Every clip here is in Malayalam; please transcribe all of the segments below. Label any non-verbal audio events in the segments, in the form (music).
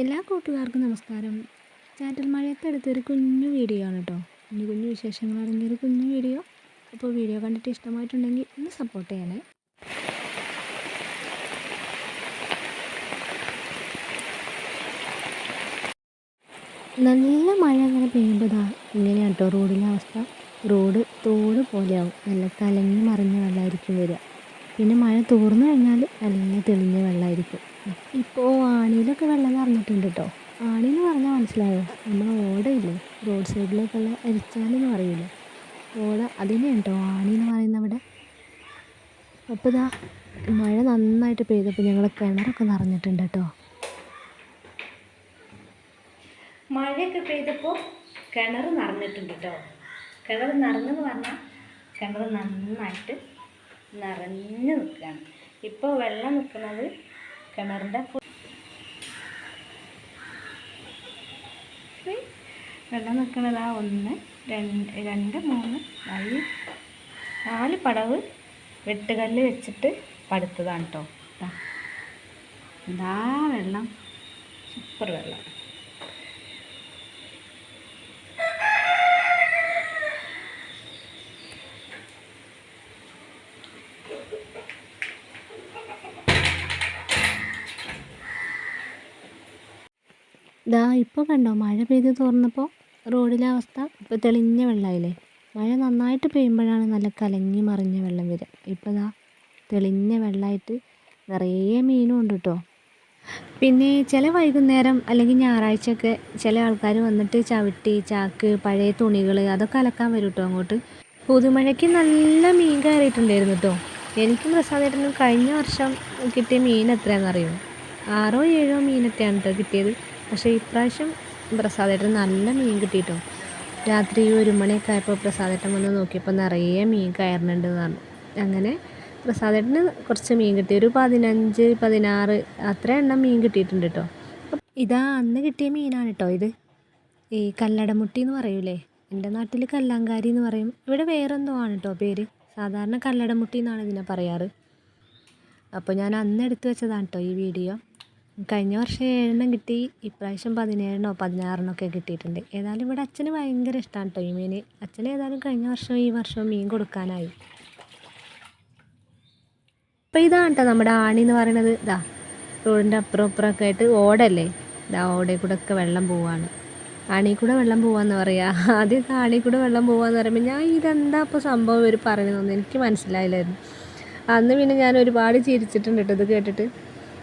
എല്ലാ കൂട്ടുകാർക്കും നമസ്കാരം. ചാറ്റൽ മഴയത്തെടുത്തൊരു കുഞ്ഞു വീഡിയോ ആണ് കേട്ടോ കുഞ്ഞു കുഞ്ഞു വിശേഷങ്ങൾ അടങ്ങിയൊരു കുഞ്ഞു വീഡിയോ. അപ്പോൾ വീഡിയോ കണ്ടിട്ട് ഇഷ്ടമായിട്ടുണ്ടെങ്കിൽ ഒന്ന് സപ്പോർട്ട് ചെയ്യണേ. നല്ല മഴ അങ്ങനെ പെയ്യുമ്പോൾ ദാ ഇങ്ങനെയാണ് കേട്ടോ റോഡിലെ അവസ്ഥ. റോഡ് തോട് പോലെയാവും. നല്ല കലങ്ങി മറിഞ്ഞ വെള്ളമായിരിക്കും വരിക. പിന്നെ മഴ തോർന്നു കഴിഞ്ഞാൽ നല്ല തെളിഞ്ഞ വെള്ളമായിരിക്കും ഇപ്പോൾ ആണിയിലൊക്കെ വെള്ളം നിറഞ്ഞിട്ടുണ്ട് കേട്ടോ ആണി എന്ന് പറഞ്ഞാൽ മനസ്സിലായോ? നമ്മൾ ഓടയില്ലേ? റോഡ് സൈഡിലേക്കുള്ള അരിച്ചാലെന്ന് പറയില്ലേ ഓട അതിനെയാണ് കേട്ടോ ആണി പറയുന്നത് അവിടെ? അപ്പോൾ ഇതാ മഴ നന്നായിട്ട് പെയ്തപ്പോൾ ഞങ്ങൾ കിണറൊക്കെ നിറഞ്ഞിട്ടുണ്ട് കേട്ടോ. മഴയൊക്കെ പെയ്തപ്പോൾ കിണർ നിറഞ്ഞിട്ടുണ്ട് കേട്ടോ. കിണർ നിറഞ്ഞെന്ന് പറഞ്ഞാൽ കിണർ നന്നായിട്ട് നിറഞ്ഞു നിൽക്കുകയാണ്. ഇപ്പോൾ വെള്ളം നിൽക്കുന്നത് കിണറിന്റെ വെള്ളം നിൽക്കുന്നത് ആ ഒന്ന് രണ്ട് മൂന്ന് നാല് നാല് പടവ് വെട്ടുകല്ല് വെച്ചിട്ട് പടുത്തതാണ് കേട്ടോ എന്താ വെള്ളം. സൂപ്പർ വെള്ളം. ഇതാ ഇപ്പോൾ കണ്ടോ മഴ പെയ്ത് തോർന്നപ്പോൾ റോഡിലെ അവസ്ഥ ഇപ്പോൾ തെളിഞ്ഞ വെള്ളമായില്ലേ മഴ നന്നായിട്ട് പെയ്യുമ്പോഴാണ് നല്ല കലങ്ങി മറിഞ്ഞ വെള്ളം വരിക. ഇപ്പോൾ ദാ തെളിഞ്ഞ വെള്ളമായിട്ട് നിറയെ മീനും ഉണ്ട് കേട്ടോ പിന്നെ ചില വൈകുന്നേരം അല്ലെങ്കിൽ ഞായറാഴ്ചയൊക്കെ ചില ആൾക്കാർ വന്നിട്ട് ചവിട്ടി ചാക്ക് പഴയ തുണികൾ അതൊക്കെ അലക്കാൻ വരും കേട്ടോ അങ്ങോട്ട്. പുതുമഴയ്ക്ക് നല്ല മീൻ കയറിയിട്ടുണ്ടായിരുന്നു കേട്ടോ എനിക്കും പ്രസാദേട്ടനും കഴിഞ്ഞ വർഷം കിട്ടിയ മീൻ എത്രയാണെന്നറിയോ? ആറോ ഏഴോ മീനൊക്കെയാണ് കേട്ടോ കിട്ടിയത്. പക്ഷേ ഇപ്രാവശ്യം പ്രസാദേട്ടന് നല്ല മീൻ കിട്ടിയിട്ടോ. രാത്രി ഒരു മണിയൊക്കെ ആയപ്പോൾ പ്രസാദേട്ടൻ വന്ന് നോക്കിയപ്പോൾ നിറയെ മീൻ കയറുന്നുണ്ടെന്ന് പറഞ്ഞു അങ്ങനെ പ്രസാദേട്ടന് കുറച്ച് മീൻ കിട്ടി. ഒരു പതിനഞ്ച് പതിനാറ് അത്ര എണ്ണം മീൻ കിട്ടിയിട്ടുണ്ട് കേട്ടോ ഇതാ അന്ന് കിട്ടിയ മീനാണ് കേട്ടോ ഇത്. ഈ കല്ലടമുട്ടി എന്ന് പറയൂലേ? എന്റെ നാട്ടിൽ കല്ലാങ്കാരി എന്ന് പറയും. ഇവിടെ വേറെന്തോ ആണ് കേട്ടോ പേര്. സാധാരണ കല്ലടമുട്ടി എന്നാണ് ഇതിനെ പറയാറ്. അപ്പോൾ ഞാൻ അന്ന് എടുത്തു വെച്ചതാണ് കേട്ടോ ഈ വീഡിയോ. കഴിഞ്ഞ വർഷം ഏഴെണ്ണം കിട്ടി ഇപ്രാവശ്യം പതിനേഴെണ്ണോ പതിനാറെണ്ണോ ഒക്കെ കിട്ടിയിട്ടുണ്ട്. ഏതായാലും ഇവിടെ അച്ഛന് ഭയങ്കര ഇഷ്ടമാണ് കേട്ടോ ഈ മീൻ. അച്ഛന് ഏതായാലും കഴിഞ്ഞ വർഷവും ഈ വർഷവും മീൻ കൊടുക്കാനായി. അപ്പോൾ ഇതാണ് കേട്ടോ നമ്മുടെ ആണി എന്ന് പറയുന്നത്. ഇതാ റോഡിന്റെ അപ്പുറം ഇപ്പുറമൊക്കെ ആയിട്ട് ഓടല്ലേ? ഇതാ ഓടയിൽ കൂടെ ഒക്കെ വെള്ളം പോവാണ്. ആണി കൂടെ വെള്ളം പോവാന്ന് പറയാ. ആദ്യമൊക്കെ ആണി കൂടെ വെള്ളം പോവാന്ന് പറയുമ്പോൾ ഞാൻ ഇതെന്താ ഇപ്പോൾ സംഭവം ഇവർ പറയുന്നതെന്ന് എനിക്ക് മനസ്സിലായില്ലായിരുന്നു. അന്ന് പിന്നെ ഞാൻ ഒരുപാട് ചിരിച്ചിട്ടുണ്ട് കേട്ടോ ഇത് കേട്ടിട്ട്.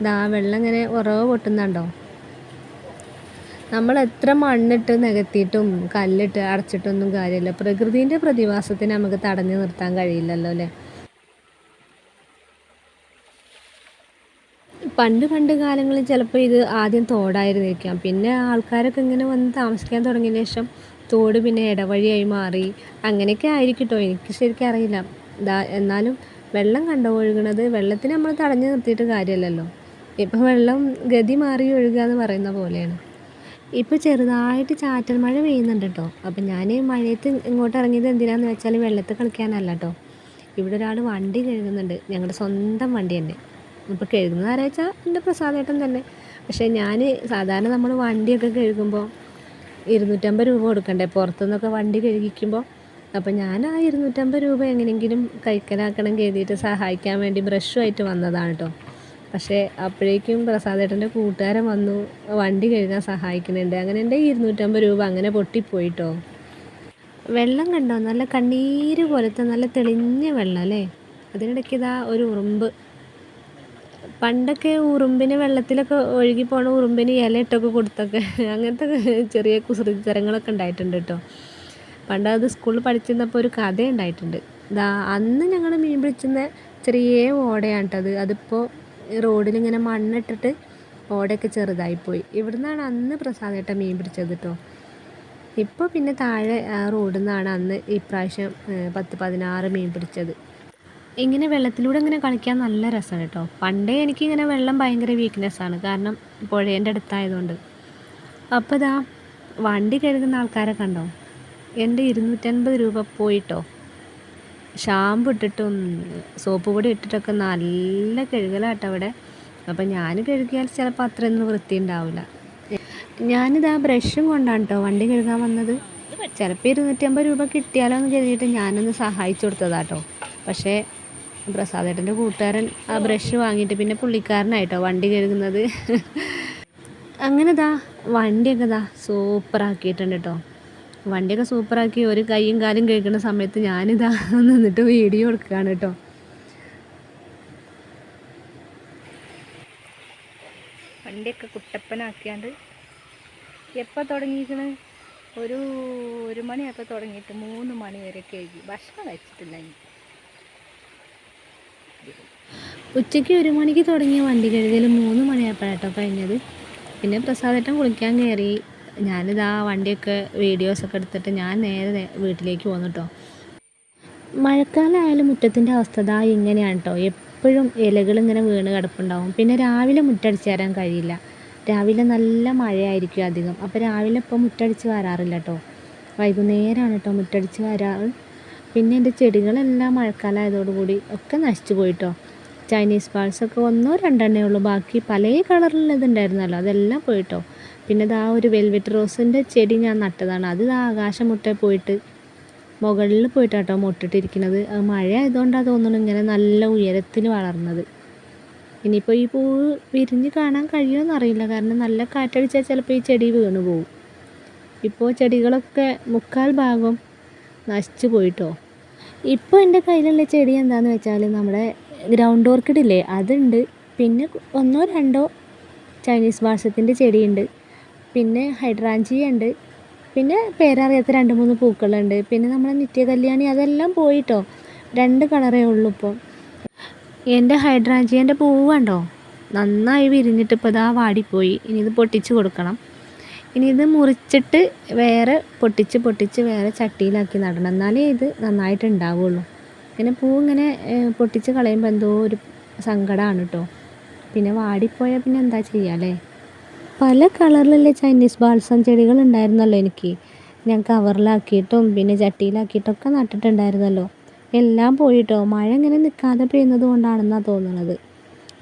ഇതാ വെള്ളം ഇങ്ങനെ ഉറവ് പൊട്ടുന്നുണ്ടോ? നമ്മൾ എത്ര മണ്ണിട്ട് നികത്തിയിട്ടും കല്ലിട്ട് അടച്ചിട്ടൊന്നും കാര്യമില്ല. പ്രകൃതിന്റെ പ്രതിഭാസത്തിന് നമുക്ക് തടഞ്ഞു നിർത്താൻ കഴിയില്ലല്ലോ അല്ലേ? പണ്ട് പണ്ട് കാലങ്ങളിൽ ചിലപ്പോൾ ഇത് ആദ്യം തോടായിരുന്നിരിക്കാം. പിന്നെ ആൾക്കാരൊക്കെ ഇങ്ങനെ വന്ന് താമസിക്കാൻ തുടങ്ങിയ ശേഷം തോട് പിന്നെ ഇടവഴിയായി മാറി. അങ്ങനെയൊക്കെ ആയിരിക്കും കേട്ടോ എനിക്ക് ശരിക്കും അറിയില്ല. എന്നാലും വെള്ളം കണ്ടോ ഒഴുകണത്? വെള്ളത്തിന് നമ്മൾ തടഞ്ഞു നിർത്തിയിട്ട് കാര്യമല്ലല്ലോ. ഇപ്പം വെള്ളം ഗതി മാറി ഒഴുകുക എന്ന് പറയുന്ന പോലെയാണ്. ഇപ്പോൾ ചെറുതായിട്ട് ചാറ്റൽ മഴ പെയ്യുന്നുണ്ട് കേട്ടോ. അപ്പം ഞാൻ മഴയത്ത് ഇങ്ങോട്ട് ഇറങ്ങിയത് എന്തിനാന്ന് വെച്ചാൽ വെള്ളത്തിൽ കളിക്കാനല്ല കേട്ടോ. ഇവിടെ ഒരാൾ വണ്ടി കഴുകുന്നുണ്ട്. ഞങ്ങളുടെ സ്വന്തം വണ്ടി തന്നെ. ഇപ്പോൾ കഴുകുന്നത് ആരാ വെച്ചാൽ എന്റെ പ്രസാദേട്ടൻ തന്നെ. പക്ഷേ ഞാൻ സാധാരണ നമ്മൾ വണ്ടിയൊക്കെ കഴുകുമ്പോൾ ഇരുന്നൂറ്റമ്പത് രൂപ കൊടുക്കണ്ടേ? പുറത്തുനിന്നൊക്കെ വണ്ടി കഴുകിക്കുമ്പോൾ അപ്പോൾ ഞാൻ ആ ഇരുന്നൂറ്റമ്പത് രൂപ എങ്ങനെയെങ്കിലും കൈക്കലാക്കണം കരുതിയിട്ട് സഹായിക്കാൻ വേണ്ടി ബ്രഷുമായിട്ട് വന്നതാണ് കേട്ടോ. പക്ഷേ അപ്പോഴേക്കും പ്രസാദേട്ടന്റെ കൂട്ടുകാരൻ വന്നു വണ്ടി കഴുകാൻ സഹായിക്കുന്നുണ്ട്. അങ്ങനെ എന്റെ ഇരുന്നൂറ്റമ്പത് രൂപ അങ്ങനെ പൊട്ടിപ്പോയിട്ടോ. വെള്ളം കണ്ടോ? നല്ല കണ്ണീര് പോലത്തെ നല്ല തെളിഞ്ഞ വെള്ളം അല്ലേ? അതിനിടയ്ക്ക് ഇതാ ഒരു ഉറുമ്പ്. പണ്ടൊക്കെ ഉറുമ്പിന് വെള്ളത്തിലൊക്കെ ഒഴുകി പോണ ഉറുമ്പിന് ഇലയിട്ടൊക്കെ കൊടുത്തൊക്കെ അങ്ങനത്തെ ചെറിയ കുസൃതിത്തരങ്ങളൊക്കെ ഉണ്ടായിട്ടുണ്ട് കേട്ടോ. പണ്ട് അത് സ്കൂളിൽ പഠിച്ചിരുന്നപ്പോൾ ഒരു കഥ ഉണ്ടായിട്ടുണ്ട്. അന്ന് ഞങ്ങൾ മീൻ പിടിച്ചിരുന്ന ചെറിയ ഓടയാണ് കേട്ടത് അത്. അതിപ്പോൾ റോഡിലിങ്ങനെ മണ്ണിട്ടിട്ട് ഓടയൊക്കെ ചെറുതായിപ്പോയി. ഇവിടുന്നാണ് അന്ന് പ്രസാദേട്ട മീൻ പിടിച്ചത് കേട്ടോ ഇപ്പോൾ പിന്നെ താഴെ റോഡിൽ നിന്നാണ് അന്ന് ഇപ്രാവശ്യം പത്ത് പതിനാറ് മീൻ പിടിച്ചത്. ഇങ്ങനെ വെള്ളത്തിലൂടെ ഇങ്ങനെ കളിക്കാൻ നല്ല രസമാണ് കേട്ടോ പണ്ടേ എനിക്കിങ്ങനെ വെള്ളം ഭയങ്കര വീക്ക്നെസ്സാണ്. കാരണം പുഴേന്റെ അടുത്തായതുകൊണ്ട്. അപ്പോൾ ഇതാ വണ്ടി കഴുകുന്ന ആൾക്കാരെ കണ്ടോ? എന്റെ ഇരുന്നൂറ്റൻപത് രൂപ പോയിട്ടോ ഷാമ്പു ഇട്ടിട്ടും സോപ്പ് പൊടി ഇട്ടിട്ടൊക്കെ നല്ല കഴുകലാട്ടോ അവിടെ. അപ്പം ഞാൻ കഴുകിയാൽ ചിലപ്പോൾ അത്രയൊന്നും വൃത്തി ഉണ്ടാവില്ല ഞാനിത് ആ ബ്രഷും കൊണ്ടാണ് കേട്ടോ വണ്ടി കഴുകാൻ വന്നത്. ചിലപ്പോൾ ഇരുന്നൂറ്റമ്പത് രൂപ കിട്ടിയാലോ എന്ന് കരുതിയിട്ട് ഞാനൊന്ന് സഹായിച്ചു കൊടുത്തതാട്ടോ. പക്ഷേ പ്രസാദേട്ടന്റെ കൂട്ടുകാരൻ ആ ബ്രഷ് വാങ്ങിയിട്ട് പിന്നെ പുള്ളിക്കാരനായിട്ടോ വണ്ടി കഴുകുന്നത്. അങ്ങനെ ദാ വണ്ടിയൊക്കെ ദാ സൂപ്പറാക്കിയിട്ടുണ്ട് കേട്ടോ വണ്ടിയൊക്കെ സൂപ്പറാക്കി ഒരു കൈയും കാലും കേൾക്കുന്ന സമയത്ത് ഞാനിതാ (laughs) നിന്നിട്ട് വീഡിയോ എടുക്കുകയാണ് കേട്ടോ. വണ്ടിയൊക്കെ കുട്ടപ്പനാക്കിയാണ്ട് എപ്പോൾ തുടങ്ങിയിരിക്കണ്? ഒരു ഒരു മണിയപ്പോൾ തുടങ്ങിയിട്ട് മൂന്ന് മണി വരെ കഴുകി. ഭക്ഷണം കഴിച്ചിട്ടില്ല ഉച്ചയ്ക്ക് ഒരു മണിക്ക് തുടങ്ങിയ വണ്ടി കഴുകൽ മൂന്ന് മണിയായപ്പോഴാട്ടോ കഴിഞ്ഞത്. പിന്നെ പ്രസാദേട്ടൻ കുളിക്കാൻ കയറി. ഞാനിതാ വണ്ടിയൊക്കെ വീഡിയോസൊക്കെ എടുത്തിട്ട് ഞാൻ നേരെ വീട്ടിലേക്ക് പോന്നു കേട്ടോ മഴക്കാലമായാലും മുറ്റത്തിന്റെ അവസ്ഥ ഇതാ ഇങ്ങനെയാണ് കേട്ടോ എപ്പോഴും ഇലകൾ ഇങ്ങനെ വീണ് കിടപ്പുണ്ടാവും. പിന്നെ രാവിലെ മുറ്റടിച്ച് തരാൻ കഴിയില്ല. രാവിലെ നല്ല മഴയായിരിക്കും അധികം. അപ്പോൾ രാവിലെ ഇപ്പോൾ മുറ്റടിച്ച് വരാറില്ല കേട്ടോ വൈകുന്നേരമാണ് കേട്ടോ മുറ്റടിച്ച് വരാറ്. പിന്നെ എന്റെ ചെടികളെല്ലാം മഴക്കാലമായതോടുകൂടി ഒക്കെ നശിച്ചു പോയിട്ടോ ചൈനീസ് പാൾസൊക്കെ ഒന്നോ രണ്ടെണ്ണേ ഉള്ളൂ. ബാക്കി പല കളറിലുള്ളതുണ്ടായിരുന്നല്ലോ. അതെല്ലാം പോയിട്ടോ പിന്നെ ഇതാ ഒരു വെൽവെറ്റ് റോസിന്റെ ചെടി ഞാൻ നട്ടതാണ്. അത് ഇതാ ആകാശമുട്ട പോയിട്ട് മുകളിൽ പോയിട്ടാട്ടോ മുട്ടിട്ടിരിക്കുന്നത്. അത് മഴ ആയതുകൊണ്ടാണ് തോന്നുന്നു ഇങ്ങനെ നല്ല ഉയരത്തിൽ വളർന്നത്. ഇനിയിപ്പോൾ ഈ പൂവ് വിരിഞ്ഞ് കാണാൻ കഴിയുമെന്ന് അറിയില്ല. കാരണം നല്ല കാറ്റടിച്ചാൽ ചിലപ്പോൾ ഈ ചെടി വീണു പോകും ഇപ്പോൾ ചെടികളൊക്കെ മുക്കാൽ ഭാഗം നശിച്ചു പോയിട്ടോ. ഇപ്പോൾ എന്റെ കയ്യിലുള്ള ചെടി എന്താണെന്ന് വെച്ചാൽ നമ്മുടെ ഗ്രൗണ്ട് ഓർക്കിഡില്ലേ അതുണ്ട്. പിന്നെ ഒന്നോ രണ്ടോ ചൈനീസ് ഭാഷത്തിന്റെ ചെടിയുണ്ട്. പിന്നെ ഹൈഡ്രാഞ്ചിയ ഉണ്ട്. പിന്നെ പേരറിയാത്ത രണ്ട് മൂന്ന് പൂക്കളുണ്ട്. പിന്നെ നമ്മുടെ നിത്യ കല്യാണി അതെല്ലാം പോയിട്ടോ? രണ്ട് കളറേ ഉള്ളൂ ഇപ്പോൾ എന്റെ ഹൈഡ്രാഞ്ചിയന്റെ പൂവ് കണ്ടോ? നന്നായി വിരിഞ്ഞിട്ട് ഇപ്പോൾ ഇതാ വാടിപ്പോയി. ഇനി ഇത് പൊട്ടിച്ച് കൊടുക്കണം. ഇനി ഇത് മുറിച്ചിട്ട് വേറെ പൊട്ടിച്ച് പൊട്ടിച്ച് വേറെ ചട്ടിയിലാക്കി നടണം. എന്നാലേ ഇത് നന്നായിട്ട് ഉണ്ടാവുള്ളൂ ഇങ്ങനെ പൂ ഇങ്ങനെ പൊട്ടിച്ച് കളയുമ്പോൾ എന്തോ ഒരു സങ്കടമാണ് കേട്ടോ. പിന്നെ വാടിപ്പോയാൽ പിന്നെ എന്താ ചെയ്യുക അല്ലേ? പല കളറിലുള്ള ചൈനീസ് ബാൾസം ചെടികൾ ഉണ്ടായിരുന്നല്ലോ എനിക്ക്. ഞാൻ കവറിലാക്കിയിട്ടും പിന്നെ ചട്ടിയിലാക്കിയിട്ടൊക്കെ നട്ടിട്ടുണ്ടായിരുന്നല്ലോ. എല്ലാം പോയിട്ടോ? മഴ ഇങ്ങനെ നിൽക്കാതെ പെയ്യുന്നത് കൊണ്ടാണെന്നാണ് തോന്നുന്നത്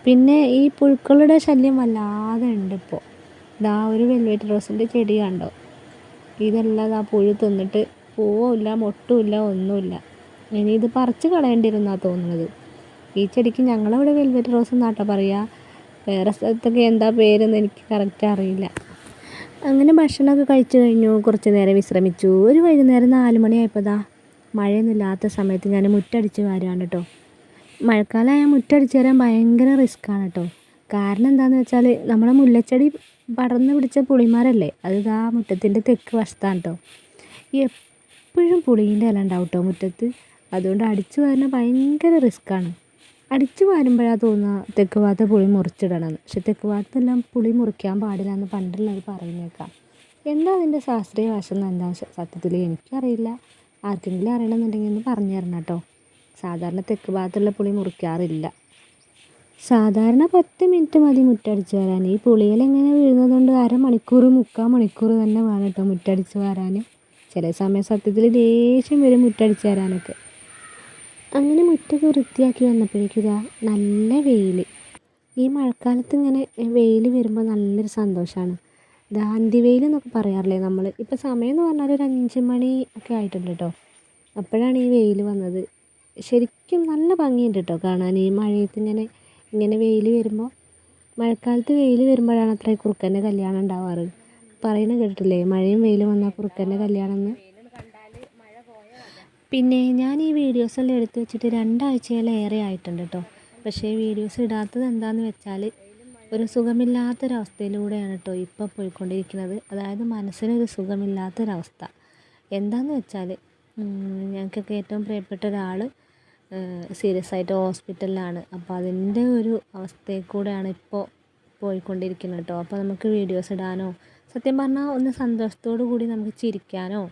പിന്നെ ഈ പുഴുക്കളുടെ ശല്യം വല്ലാതെ ഉണ്ട് ഇപ്പോൾ ഇതാ ഒരു വെൽവെറ്റ് റോസിന്റെ ചെടി കണ്ടോ? ഇതെല്ലാം ആ പുഴു തിന്നിട്ട് പൂവുമില്ല മൊട്ടുമില്ല ഒന്നുമില്ല. ഇനി ഇത് പറിച്ച് കളയേണ്ടിയിരുന്നാണ് തോന്നുന്നത് ഈ ചെടിക്ക് ഞങ്ങളവിടെ വെൽവെറ്റ് റോസ് എന്നാട്ടോ പറയുക വേറെ സ്ഥലത്തൊക്കെ എന്താ പേരെന്ന് എനിക്ക് കറക്റ്റ് അറിയില്ല. അങ്ങനെ ഭക്ഷണമൊക്കെ കഴിച്ചു കഴിഞ്ഞു. കുറച്ച് നേരം വിശ്രമിച്ചു. ഒരു വൈകുന്നേരം നാല് മണിയായപ്പോൾ ദാ മഴയൊന്നും ഇല്ലാത്ത സമയത്ത് ഞാൻ മുറ്റടിച്ച് വാരുകയാണ് കേട്ടോ. മഴക്കാലമായാൽ മുറ്റടിച്ച് വരാൻ ഭയങ്കര റിസ്ക്കാണ് കേട്ടോ. കാരണം എന്താണെന്ന് വെച്ചാൽ നമ്മുടെ മുല്ലച്ചെടി പടർന്നു പിടിച്ച പുളിമാരല്ലേ? അത് ഇതാ മുറ്റത്തിന്റെ തെക്ക് വശത്താണ് കേട്ടോ. എപ്പോഴും പുളീന്റെ ഇല ഉണ്ടാവും കേട്ടോ മുറ്റത്ത്. അതുകൊണ്ട് അടിച്ചു വരണ ഭയങ്കര റിസ്ക്കാണ് അടിച്ചു വാരുമ്പോഴാണ് തോന്നുക തെക്ക് ഭാഗത്തെ പുളി മുറിച്ചിടണമെന്ന് പക്ഷെ തെക്ക് ഭാഗത്തെല്ലാം പുളി മുറിക്കാൻ പാടില്ല എന്ന് പണ്ടുള്ളവർ പറയുന്നേക്കാം. എന്താ അതിന്റെ ശാസ്ത്രീയ വശം എന്താ സത്യത്തിൽ എനിക്കറിയില്ല. ആർക്കെങ്കിലും അറിയണമെന്നുണ്ടെങ്കിൽ ഒന്ന് പറഞ്ഞു തരണം കേട്ടോ. സാധാരണ തെക്ക് ഭാഗത്തുള്ള പുളി മുറിക്കാറില്ല. സാധാരണ പത്ത് മിനിറ്റ് മതി മുറ്റടിച്ച് വരാൻ. ഈ പുളിയിൽ എങ്ങനെ അര മണിക്കൂർ മുക്കാൽ മണിക്കൂർ തന്നെ വേണം കേട്ടോ മുറ്റടിച്ച് വരാൻ. ചില സമയം സത്യത്തിൽ ദേഷ്യം വരും മുറ്റടിച്ച് വരാനൊക്കെ. അങ്ങനെ മുറ്റൊക്കെ വൃത്തിയാക്കി വന്നപ്പോഴേക്കും ഇതാ നല്ല വെയിൽ ഈ മഴക്കാലത്ത് ഇങ്ങനെ വെയിൽ വരുമ്പോൾ നല്ലൊരു സന്തോഷമാണ് ദാന്തി വെയിൽ എന്നൊക്കെ പറയാറില്ലേ നമ്മൾ ഇപ്പോൾ സമയം എന്ന് പറഞ്ഞാൽ ഒരു അഞ്ച് മണി ഒക്കെ ആയിട്ടുണ്ട് കേട്ടോ അപ്പോഴാണ് ഈ വെയിൽ വന്നത്. ശരിക്കും നല്ല ഭംഗിയുണ്ട് കേട്ടോ കാണാൻ ഈ മഴയത്ത് ഇങ്ങനെ ഇങ്ങനെ വെയിൽ വരുമ്പോൾ മഴക്കാലത്ത് വെയിൽ വരുമ്പോഴാണ് അത്ര കുറുക്കന്റെ കല്യാണം ഉണ്ടാവാറ്. പറയുന്നത് കേട്ടിട്ടില്ലേ? മഴയും വെയിലും വന്നാൽ കുറുക്കന്റെ കല്യാണം എന്ന്. പിന്നെ ഞാൻ ഈ വീഡിയോസെല്ലാം എടുത്തു വെച്ചിട്ട് രണ്ടാഴ്ചയിലേറെ ആയിട്ടുണ്ട് കേട്ടോ പക്ഷേ വീഡിയോസ് ഇടാത്തത് എന്താണെന്ന് വെച്ചാൽ ഒരു സുഖമില്ലാത്തൊരവസ്ഥയിലൂടെയാണ് കേട്ടോ ഇപ്പോൾ പോയിക്കൊണ്ടിരിക്കുന്നത്. അതായത് മനസ്സിനൊരു സുഖമില്ലാത്തൊരവസ്ഥ. എന്താണെന്ന് വെച്ചാൽ ഞങ്ങൾക്കൊക്കെ ഏറ്റവും പ്രിയപ്പെട്ട ഒരാൾ സീരിയസ് ആയിട്ട് ഹോസ്പിറ്റലിലാണ്. അപ്പോൾ അതിന്റെ ഒരു അവസ്ഥയിൽ കൂടെയാണ് ഇപ്പോൾ പോയിക്കൊണ്ടിരിക്കുന്നത് കേട്ടോ അപ്പോൾ നമുക്ക് വീഡിയോസ് ഇടാനോ സത്യം പറഞ്ഞാൽ ഒന്ന് സന്തോഷത്തോടു കൂടി നമുക്ക് ചിരിക്കാനോ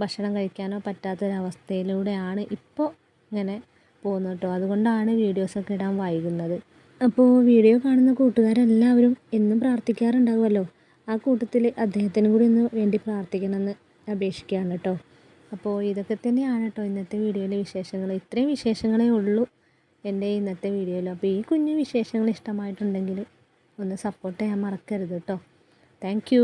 ഭക്ഷണം കഴിക്കാനോ പറ്റാത്തൊരവസ്ഥയിലൂടെയാണ് ഇപ്പോൾ ഇങ്ങനെ പോകുന്നത് കേട്ടോ. അതുകൊണ്ടാണ് വീഡിയോസൊക്കെ ഇടാൻ വൈകുന്നത്. അപ്പോൾ വീഡിയോ കാണുന്ന കൂട്ടുകാരെല്ലാവരും എന്നും പ്രാർത്ഥിക്കാറുണ്ടാവുമല്ലോ. ആ കൂട്ടത്തിൽ അദ്ദേഹത്തിന് കൂടി ഒന്ന് വേണ്ടി പ്രാർത്ഥിക്കണമെന്ന് അപേക്ഷിക്കുകയാണ് കേട്ടോ. അപ്പോൾ ഇതൊക്കെ തന്നെയാണ് കേട്ടോ ഇന്നത്തെ വീഡിയോയിലെ വിശേഷങ്ങൾ. ഇത്രയും വിശേഷങ്ങളേ ഉള്ളൂ എന്റെ ഇന്നത്തെ വീഡിയോയിൽ. അപ്പോൾ ഈ കുഞ്ഞു വിശേഷങ്ങൾ ഇഷ്ടമായിട്ടുണ്ടെങ്കിൽ ഒന്ന് സപ്പോർട്ട് ചെയ്യാൻ മറക്കരുത് കേട്ടോ. താങ്ക്